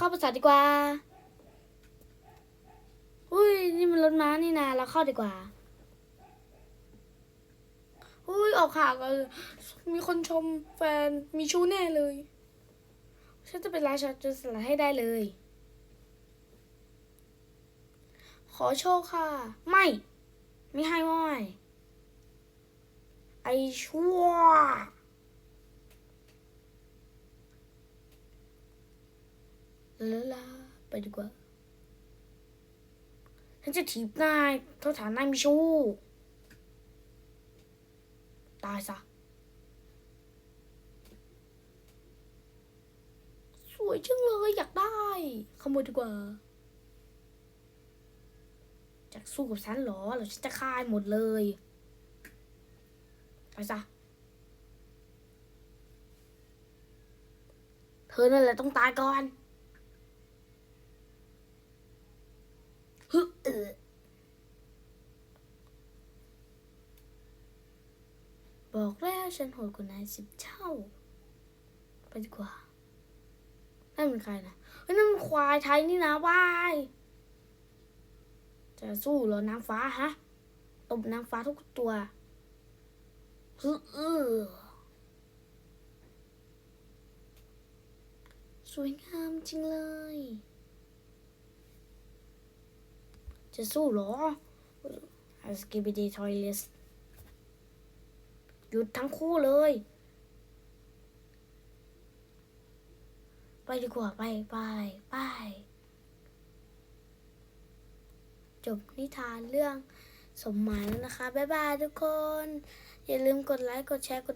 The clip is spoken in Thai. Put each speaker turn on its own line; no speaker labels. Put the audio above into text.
เข้าภาษาทดีกว่า อุ้ยนี่มันรถม้านี่นาเราเข้าดีกว่า อุ้ยออกข่าวกันมีคนชมแฟนมีชู้แน่เลย ฉันจะเป็นราชาจรสลัดให้ได้เลย ขอโชคค่ะ ไม่ ไม่ให้ไม่ให้ไอชั่ว ลาลาไปดีกว่าฉันจะถีบนายเท่าฐานนายมีชู้ตายซะสวยจังเลยอยากได้ ขโมยดีกว่าจะสู้กับฉันหรอหรือฉันจะฆ่าให้หมดเลยไปซะเธอนั่นแหละต้องตายก่อน ฮึเออ บอกแล้วฉันโหดกว่านายสิบเท่า ไปดีกว่านั่นเป็นใครนะเฮ้ยนั่นมันควายไทยนี่นะวายจะสู้เหรอนางฟ้าฮะตบนางฟ้าทุกตัวฮึเออสวยงามจริงเลย จะสู้เหรออสกิบิดีทอยเลส หยุดทั้งคู่เลย ไปดีกว่าไปไปไปจบนิทานเรื่องสมหมายแล้วนะคะ บ๊ายบายทุกคน อย่าลืมกดไลค์ กดแชร์ กด